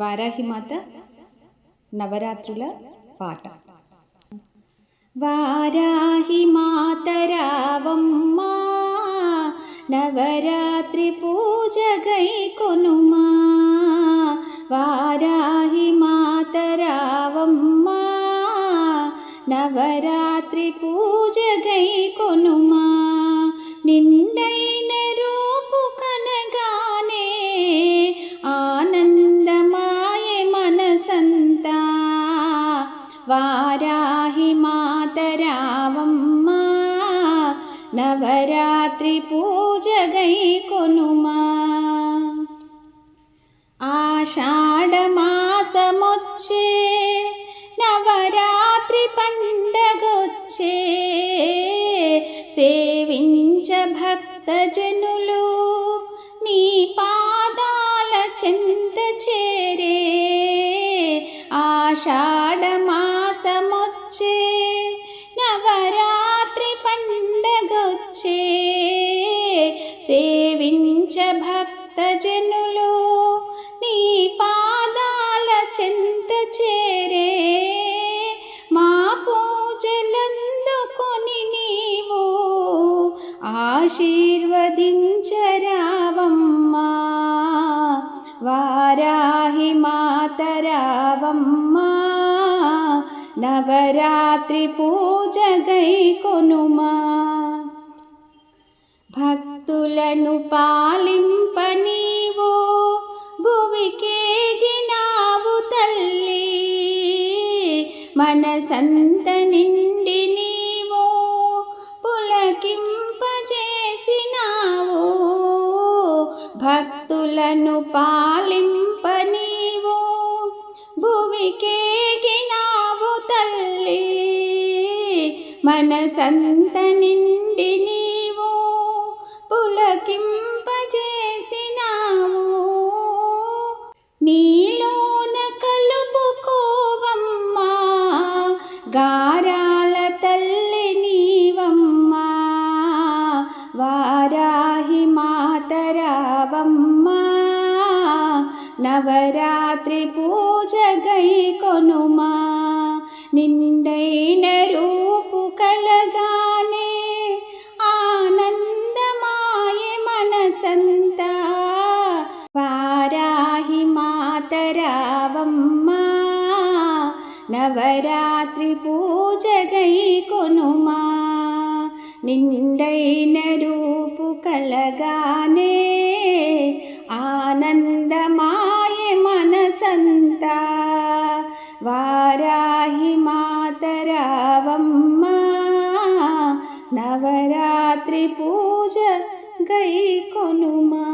వారాహిమాత నవరాత్రుల పాట. వారాహి మాతరావమ్మా నవరాత్రి పూజ గై కొనుమా. వారాహి మాతరావమ్మా నవరాత్రి పూజ గై కొనుమా. నవరాత్రి పూజ గై కొనుమా. ఆషాఢమాసమొచ్చే నవరాత్రి పండగొచ్చే సేవించ భక్తజనులు నీ పాదాల చెంత చేరే ఆషాఢ భక్తజనులు నీ పాదాల చెంత చేరే మా పూజలందుకొని నీవు ఆశీర్వదించరావమ్మా. వారాహి మాతరావమ్మా. నవరాత్రి పూజ గై కొనుమా. భక్తులను పాలిం మనసంత నిండి నీవు పులకింపజేసినావు భక్తులను పాలింప నీవు భువికేకినావు తల్లి. మనసంత నిండి నీవు పులకింప గారాల తల్లి నీవమ్మ వారాహి మాతరావమ్మ. నవరాత్రి పూజ గై కొనుమా నిండైన రూపు కలగానే. ఆనందమాయే మనసంతా వారాహి మాతరావమ్మ. నవరాత్రి పూజ గై కొనుమా. నిండైన రూపు కలగానే ఆనందమాయ మనసంతా. వారాహి మాతరావమ్మ నవరాత్రి పూజ గై కొనుమా.